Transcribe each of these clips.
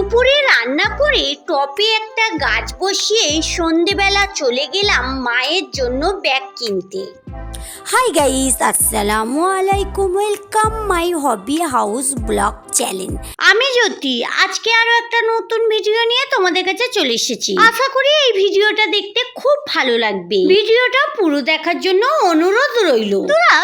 দুপুরে রান্না করে টপে একটা গাছ বসিয়ে সন্ধেবেলা চলে গেলাম মায়ের জন্য ব্যাগ কিনতে। হাই গাইস আসসালামু আলাইকুম welcome my hobby house blog channel আমি জ্যোতি আজকে আরও একটা নতুন ভিডিও নিয়ে তোমাদের কাছে চলে এসেছি। আশা করি এই ভিডিওটা দেখতে খুব ভালো লাগবে। ভিডিওটা পুরো দেখার জন্য অনুরোধ রইল। তোরা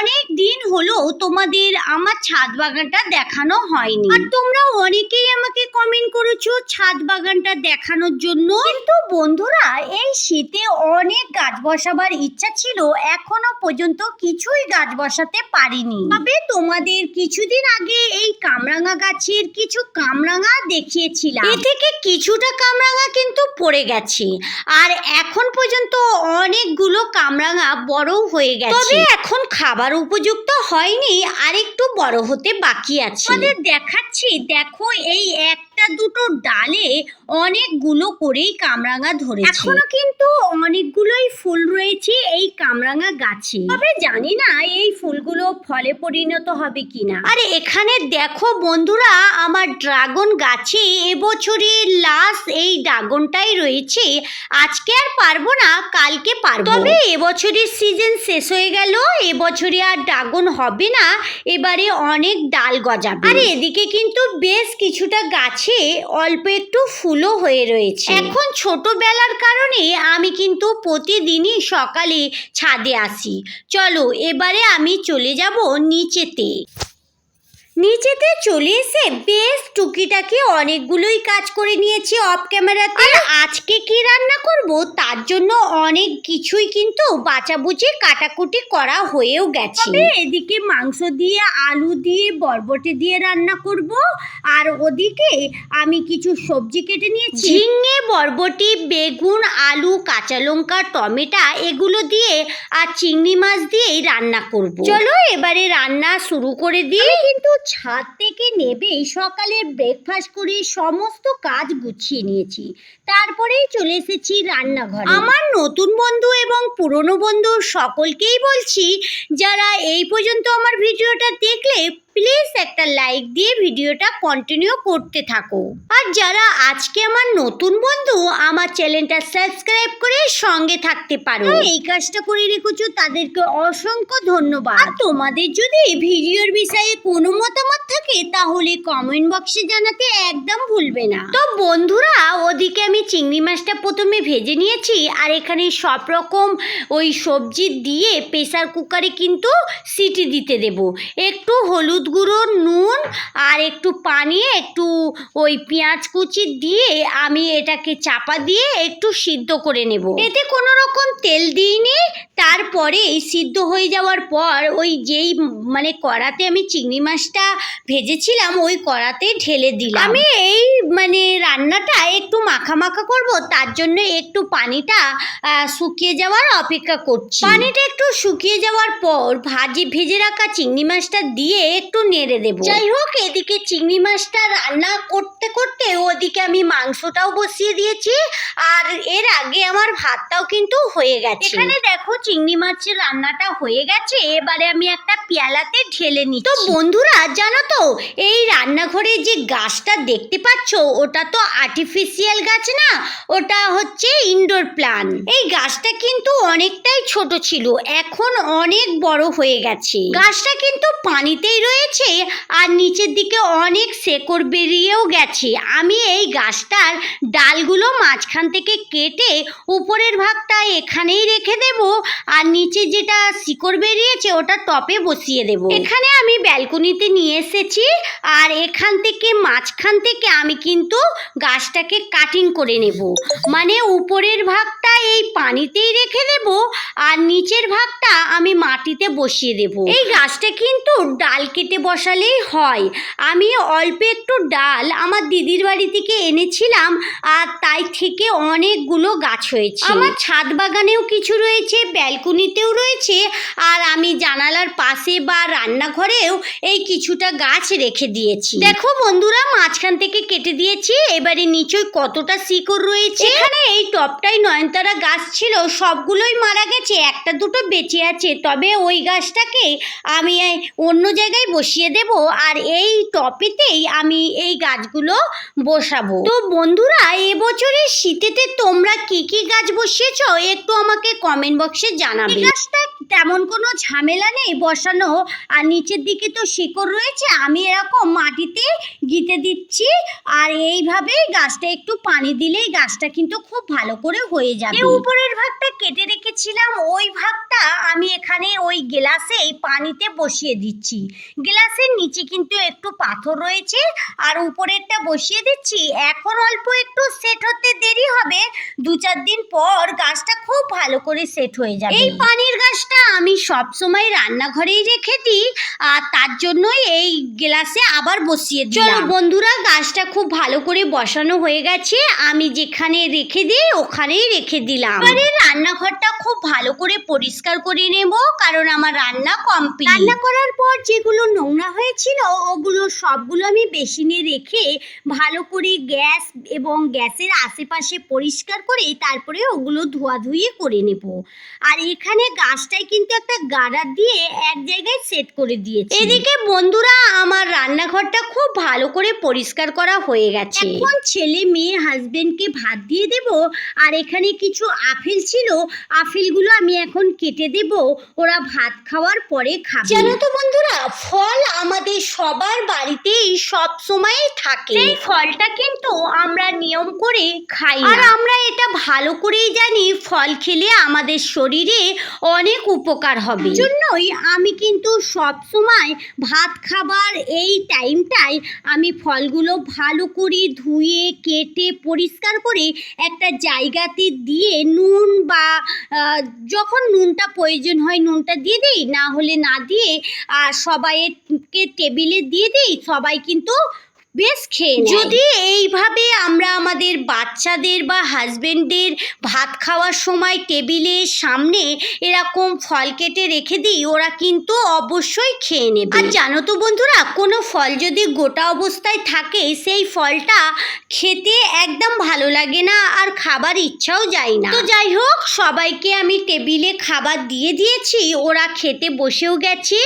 অনেক দিন হলো তোমাদের আমার ছাদ বাগানটা দেখানো হয়নি। আর তোমরা অনেকেই আমাকে কমেন্ট করেছ ছাদ বাগানটা দেখানোর জন্য। কিন্তু বন্ধুরা এই শীতে অনেক গাছ বসাবার ইচ্ছা ছিল এখনও পর্যন্ত কিছুই গাছ বসাতে পারিনি। তবে তোমাদের কিছুদিন আগে এই কামরাঙা গাছের কিছু কামরাঙা দেখিয়েছিলাম। এ থেকে কিছুটা কামরাঙা কিন্তু পড়ে গেছে। আর এখন পর্যন্ত অনেকগুলো কামরাঙা বড় হয়ে গেছে। তবে এখন খাবার উপযুক্ত হয়নি আর একটু বড় হতে বাকি আছে। আমাদের দেখাচ্ছি দেখো এই একটা দুটো ডালে অনেকগুলো করেই কামরাঙা ধরেছে। এখনও কিন্তু অনেকগুলোই ফুল রয়েছে এই কামরাঙা গাছে। তবে জানি না এই ফুলগুলো ফলে পরিণত হবে কিনা। আর এখানে দেখো বন্ধুরা আমার ড্রাগন গাছে এবছরের লাস্ট এই ড্রাগনটাই রয়েছে। আজকে আর পারব না কালকে পারব। তবে এবছরের সিজন শেষ হয়ে গেল এবছরে আর ড্রাগন হবে না এবারে অনেক ডাল গজাবে। আর এদিকে কিন্তু বেশ কিছুটা গাছে অল্প একটু ফুলও হয়ে রয়েছে। এখন ছোটবেলার কারণে আমি কিন্তু প্রতিদিনই সকালে ছাদে আসি। চলো এবারে আমি চলে যাব নিচেতে। নিচেতে চলে এসে বেশ টুকিটাকি অনেকগুলোই কাজ করে নিয়েছি অফ ক্যামেরাতে আজকে কি রান্না করব? তার জন্য অনেক কিছুই কিন্তু বাঁচাবুচি কাটাকুটি করা হয়েও গেছে। এদিকে মাংস দিয়ে আলু দিয়ে বরবটি দিয়ে রান্না করব। আর ওদিকে আমি কিছু সবজি কেটে নিয়েছি। ঝিঙে বরবটি বেগুন আলু কাঁচা লঙ্কা টমেটা এগুলো দিয়ে আর চিংড়ি মাছ দিয়েই রান্না করব। চলো এবারে রান্না শুরু করে দিই। কিন্তু ছাদ থেকে নেবেই সকালে ব্রেকফাস্ট করে সমস্ত কাজ গুছিয়ে নিয়েছি। তারপরেই চলে এসেছি রান্নাঘরে। আমার নতুন বন্ধু এবং পুরনো বন্ধু সকলকেই বলছি, যারা এই পর্যন্ত আমার ভিডিওটা দেখলে প্লিজ একটা লাইক দিয়ে ভিডিওটা কন্টিনিউ করতে থাকো। আর যারা আজকে আমার নতুন বন্ধু, আমার চ্যানেলটা সাবস্ক্রাইব করে সঙ্গে থাকতে পারো। এই কাজটা করে রেখেছো, তাদেরকে অসংখ্য ধন্যবাদ। আর তোমাদের যদি ভিডিওর বিষয়ে কোনো মতামত থাকে, তাহলে কমেন্ট বক্সে জানাতে একদম ভুলবে না। তো বন্ধুরা, ওদিকে আমি চিংড়ি মাছটা প্রথমে ভেজে নিয়েছি, আর এখানে সব রকম ওই সবজি দিয়ে প্রেসার কুকারে কিন্তু সিটি দিতে দেব। একটু হলুদ গুঁড়ো নুন আর একটু পানি, একটু ওই পেঁয়াজ কুচি দিয়ে আমি এটাকে চাপা দিয়ে একটু সিদ্ধ করে নেব। এতে কোনো রকম তেল দিইনি। তারপরে সিদ্ধ হয়ে যাওয়ার পর ওই যেই মানে কড়াতে আমি চিংড়ি মাছটা ভেজেছিলাম, ওই কড়াতে ঢেলে দিলাম। আমি এই মানে রান্নাটা একটু মাখা মাখা করব, তার জন্য একটু পানিটা শুকিয়ে যাওয়ার অপেক্ষা করছি। পানিটা একটু শুকিয়ে যাওয়ার পর ভাজি, ভেজে রাখা চিংড়ি মাছটা দিয়ে একটু নেড়ে দেবো। যাই হোক এদিকে চিংড়ি মাছটা রান্না করতে করতে ওদিকে আমি মাংসটাও বসিয়ে দিয়েছি আর এর আগে আমার ভাতটাও কিন্তু হয়ে গেছে। এখানে দেখো চিংড়ি মাছের রান্নাটা হয়ে গেছে এবারে আমি একটা পেয়ালাতে ঢেলে নিচ্ছি। তো বন্ধুরা জানো তো এই রান্নাঘরে যে গাছটা দেখতে পাচ্ছ ওটা তো আর্টিফিশিয়াল গাছ না ওটা হচ্ছে ইনডোর প্লান এই গাছটা কিন্তু অনেকটাই ছোট ছিল এখন অনেক বড় হয়ে গেছে। গাছটা কিন্তু পানিতেই রয়েছে আর নিচের দিকে অনেক শেকড় বেরিয়েও গেছে। আমি এই গাছটার ডালগুলো মাঝখান থেকে কেটে উপরের ভাগটা এখানেই রেখে দেব আর নিচে যেটা শিকড় বেরিয়েছে ওটা টপে বসিয়ে দেব। এখানে আমি ব্যালকনিতে নিয়ে এসেছি আর এখান থেকে মাঝখান থেকে আমি কিন্তু গাছটাকে কাটিং করে নেব। মানে উপরের ভাগটা এই পানিতেই রেখে দেব আর নিচের ভাগটা আমি মাটিতে বসিয়ে দেব। এই গাছটা কিন্তু ডাল কেটে বসালেই হয়। আমি অল্প একটু ডাল আমার দিদির বাড়ি থেকে এনেছিলাম আর তাই থেকে অনেকগুলো গাছ হয়েছে। আমার ছাদ বাগানেও কিছু রয়েছে ব্যালকনিতেও রয়েছে আর আমি জানালার পাশে বা রান্নাঘরেও এই কিছুটা গাছ রেখে দিয়েছি। দেখো বন্ধুরা মাঝখান থেকে কেটে দিয়েছি এবারে নিচই কতটা শিকড় রয়েছে? এখানে এই টপটাই নয়নতারা গাছ ছিল সবগুলোই মারা গেছে একটা দুটো বেঁচে আছে তবে ওই গাছটাকে আমি অন্য জায়গায় বসিয়ে দেব আর এই টপেতেই আমি এই গাছগুলো বসাবো। তো বন্ধুরা, এবছরের শীতেতে তোমরা কি কি গাছ বসিয়েছ একটু আমাকে কমেন্ট বক্সে জানাবে। গাছটা তেমন কোনো ঝামেলা নেই বসানো। আর নিচের দিকে তো শিকড় রয়েছে আমি এরকম মাটিতে গিতে দিচ্ছি। আর এইভাবেই গাছটা একটু পানি দিলেই গাছটা কিন্তু খুব ভালো করে হয়ে যাবে। উপরের ভাগটা কেটে রেখেছিলাম ওই ভাগটা আমি এখানে ওই গ্লাসে এই পানিতে বসিয়ে দিচ্ছি। গ্লাসের নিচে কিন্তু একটু পাথর রয়েছে আর উপরেরটা বসিয়ে দিচ্ছি। এখন অল্প একটু সেট হতে দেরি হবে দু চার দিন পর গাছটা খুব ভালো করে সেট হয়ে যাবে। এই পানির গাছটা আমি সব সময় রান্নাঘরেই রেখে দিই আর তার জন্যই এই গ্লাসে আবার বসিয়ে দিই চলো বন্ধুরা গাছটা খুব ভালো করে বসানো হয়ে গেছে। আমি যেখানে রেখে দিই ওখানেই রেখে দিলাম। এবারে রান্নাঘরটা খুব ভালো করে পরিষ্কার করে নেব কারণ আমার রান্না কমপ্লিট। রান্না করার পর যেগুলো নোংরা হয়েছিল ওগুলো সবগুলো আমি বেসিনে রেখে ভালো করে গ্যাস এবং গ্যাসের আশেপাশে পরিষ্কার করে তারপরে ওগুলো ধোয়াধুয়ি করে নেব। আর এখানে গাছটায় কিন্তু একটা গাড়া দিয়ে এক জায়গায় সেট করে দিয়েছি। এদিকে বন্ধুরা আমার রান্নাঘরটা খুব ভালো করে পরিষ্কার করা হয়ে গেছে। এখন ছেলে মেয়ে হাজবেন্ডকে ভাত দিয়ে দেব আর এখানে কিছু আপেল ছিল আপেলগুলো আমি এখন কেটে দেব ওরা ভাত খাওয়ার পরে খাবে। জানো তো বন্ধুরা ফল আমাদের সবার বাড়িতেই সব সময় থাকে। এই ফলটা কিন্তু আমরা নিয়ম করে খাই আর আমরা এটা ভালো করেই জানি ফল খেলে আমাদের শরীরে অনেক উপকার হবে। জন্যই আমি কিন্তু সব সময় ভাত খাবার এই টাইমটায় আমি ফলগুলো ভালো করে ধুয়ে, কেটে, পরিষ্কার করে একটা জায়গাতে দিয়ে নুন বা যখন নুনটা প্রয়োজন হয় নুনটা দিয়ে দিই, না হলে না দিয়ে, আর সবাইকে টেবিলে দিয়ে দিই, সবাই কিন্তু বেশ খেয়ে যদি এইভাবে আমরা আমাদের বাচ্চাদের বা হাজবেন্ডদের ভাত খাওয়ার সময় টেবিলের সামনে এরকম ফল কেটে রেখে দিই ওরা কিন্তু অবশ্যই খেয়ে নেবে। আর জানো তো বন্ধুরা কোনো ফল যদি গোটা অবস্থায় থাকে সেই ফলটা খেতে একদম ভালো লাগে না আর খাবার ইচ্ছাও যায় না। তো যাই হোক সবাইকে আমি টেবিলে খাবার দিয়ে দিয়েছি ওরা খেতে বসেও গেছে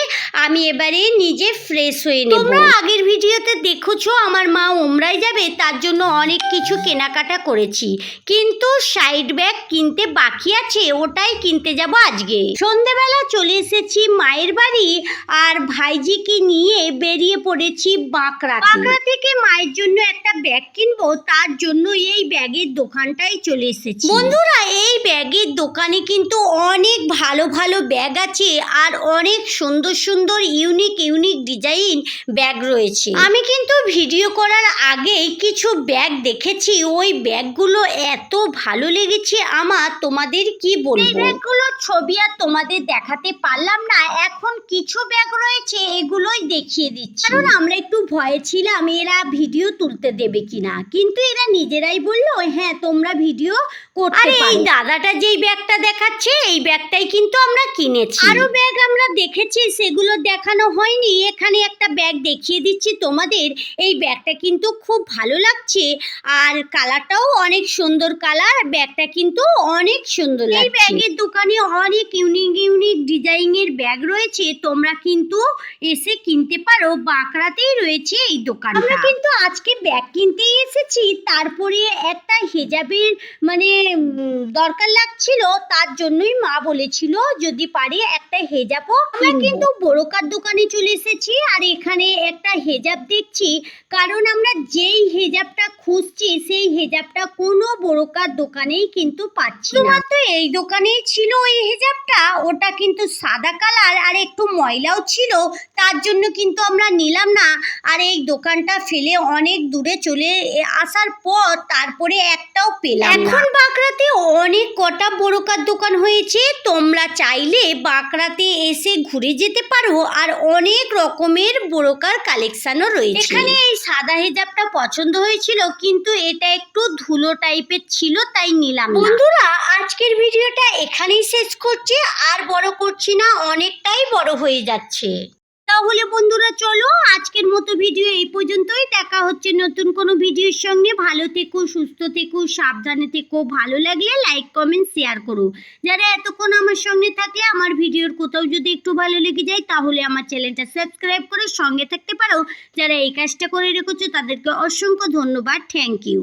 আমি এবারে নিজে ফ্রেশ হয়ে নেব। তোমরা আগের ভিডিওতে দেখেছ আমার মা ওমরাই যাবে, তার জন্য অনেক কিছু কেনাকাটা করেছি। কিন্তু সাইড ব্যাগ কিনতে বাকি আছে, ওটাই কিনতে যাব আজকে। সন্ধেবেলা চলে এসেছি মায়ের বাড়ি, আর ভাইজিকে নিয়ে বেরিয়ে পড়েছি বাঁকড়া বাঁকড়া থেকে মায়ের জন্য একটা ব্যাগ কিনবো, তার জন্য এই ব্যাগের দোকানটাই চলে এসেছি। বন্ধুরা, এই ব্যাগের দোকানে কিন্তু অনেক ভালো ভালো ব্যাগ আছে, আর অনেক সুন্দর সুন্দর ইউনিক ইউনিক ডিজাইন ব্যাগ রয়েছে। আমি কিন্তু ভিডিও করার আগেই কিছু ব্যাগ দেখেছি। ওই ব্যাগগুলো এত ভালো লেগেছে আমার তোমাদের কি বলব? এই ব্যাগগুলোর ছবি আর তোমাদের দেখাতে পারলাম না এখন কিছু ব্যাগ রয়েছে এগুলোই দেখিয়ে দিচ্ছি। কারণ আমরা একটু ভয়ে ছিলাম এরা ভিডিও তুলতে দেবে কিনা। কিন্তু এরা নিজেরাই বলল হ্যাঁ তোমরা ভিডিও করতে পারো এই দাদাটা যেই ব্যাগটা দেখাচ্ছে এই ব্যাগটাই কিন্তু আমরা কিনেছি। আরও ব্যাগ আমরা দেখেছি সেগুলো দেখানো হয়নি। এখানে একটা ব্যাগ দেখিয়ে দিচ্ছি তোমাদের। এই ব্যাগটা কিন্তু খুব ভালো লাগছে। আর কালারটাও অনেক সুন্দর কালার। ব্যাগটা কিন্তু অনেক সুন্দর এই ব্যাগের দোকানে অনেক ইউনিক ইউনিক ডিজাইনের ব্যাগ রয়েছে। তোমরা কিন্তু এসে কিনতে পারো। বাঁকড়াতেই রয়েছে এই দোকান আমরা কিন্তু আজকে ব্যাগ কিনতেই এসেছি। তারপরে একটা হেজাবের মানে দরকার লাগছিল। তার জন্যই মা বলেছিল যদি পারি একটা হেজাবও। আমরা কিন্তু বড়কার দোকানে চলে এসেছি। আর এখানে একটা হেজাব দেখছি। কারণ আমরা যেই হেজাবটা খুঁজছি সেই হেজাবটা কোনো বড়কার দোকানেই কিন্তু পাচ্ছি না। শুধুমাত্র এই দোকানেই ছিল ওই হেজাবটা? ওটা কিন্তু সাদা কালার আর একটু ময়লাও ছিল তার জন্য কিন্তু আমরা নিলাম না। আর এই দোকানটা ফেলে অনেক দূরে চলে আসার পর তারপরে একটাও পেলাম এখন বাঁকড়াতে অনেক কটা বড়কার দোকান হয়েছে। তোমরা চাইলে বাঁকড়াতে এসে ঘুরে যেতে পারো। আর অনেক রকমের বড়কার কালেকশনও রয়েছে। এখানে এই সাদা হিজাবটা পছন্দ হয়েছিল, কিন্তু এটা একটু ধুলো টাইপের ছিল, তাই নিলাম বন্ধুরা, আজকের ভিডিওটা এখানেই শেষ করছি, আর বড় করছি না, অনেকটাই বড় হয়ে যাচ্ছে। তাহলে বন্ধুরা চলো আজকের মতো ভিডিও এই পর্যন্তই। দেখা হচ্ছে নতুন কোনো ভিডিওর সঙ্গে। ভালো থেকো, সুস্থ থেকো, সাবধানে থেকো। ভালো লাগলে লাইক কমেন্ট শেয়ার করো। যারা এতক্ষণ আমার সঙ্গে থাকলে, আমার ভিডিওর কোথাও যদি একটু ভালো লেগে যায়, তাহলে আমার চ্যানেলটা সাবস্ক্রাইব করে সঙ্গে থাকতে পারো। যারা এই কাজটা করে রেখেছো, তাদেরকে অসংখ্য ধন্যবাদ। Thank you